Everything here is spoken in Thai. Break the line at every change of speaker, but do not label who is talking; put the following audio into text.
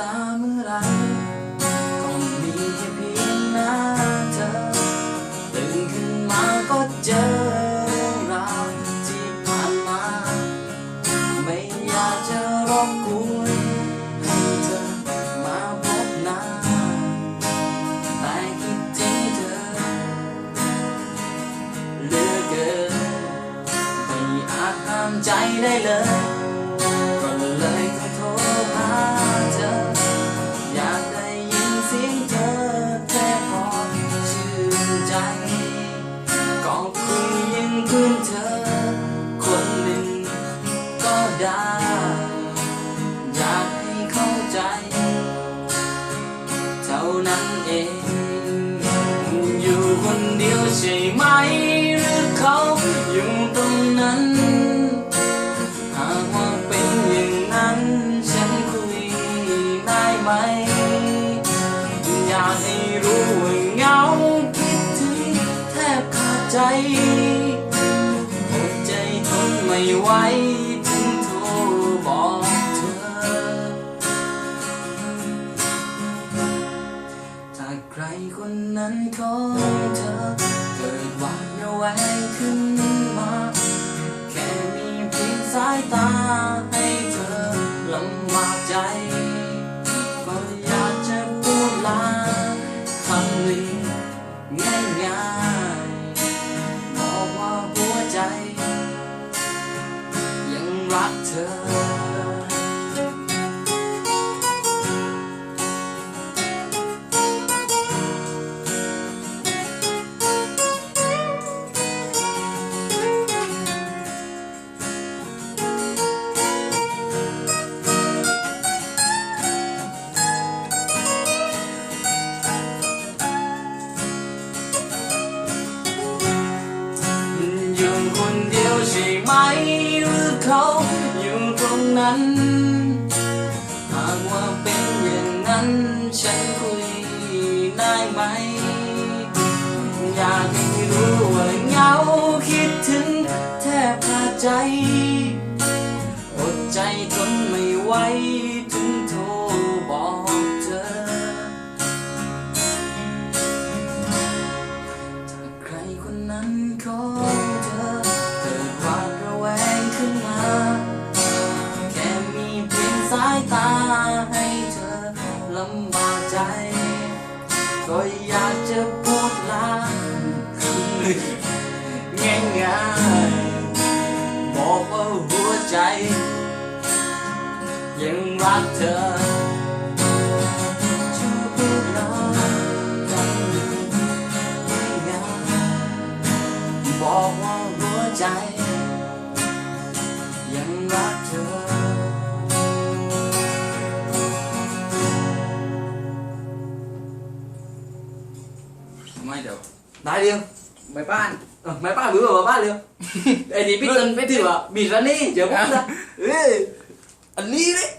ตาเมื่อไรก็มีแค่เพียงหน้าเธอ ตื่นขึ้นมาก็เจอเรื่องราวที่ผ่านมา ไม่อยากจะรบกวนให้เธอมาพบหน้า แต่คิดที่เธอเลือเกินไม่อาจทำใจได้เลย นั้นเอง อยู่คนเดียวใช่ไหม หรือเขาอยู่ตรงนั้น หากว่าเป็นอย่างนั้น ฉันคุยได้ไหม อยากให้รู้ว่าเหงาคิดถึงแทบขาดใจอดใจทนไม่ไหว คนนั้นของเธอเกิดหวาดระแวงขึ้นมา แค่มีเพียงสายตา หมหรือเขาอยู่ตรงนั้น หากว่าเป็นอย่างนั้นฉันคุยได้ไหม อยากให้รู้ว่าเหงาคิดถึงแทบขาดใจ อดใจทนไม่ไหวำบากใจ ก็อยากจะพูดลาง่ายง่ายๆบอกว่าหัวใจ ยังรักเธอช่วยพูดลากันง่ายๆบอกว่าหัวใจ ยังรักเธอ
เดี๋ยว
ได้เดียว
ไปบ้าน
Ờ, mấy ba bữa vào ba liền Ê thì biết
Được,
tin biết
được.
thì bảo bị ra đi chờ bút ra Ê Anh đi đấy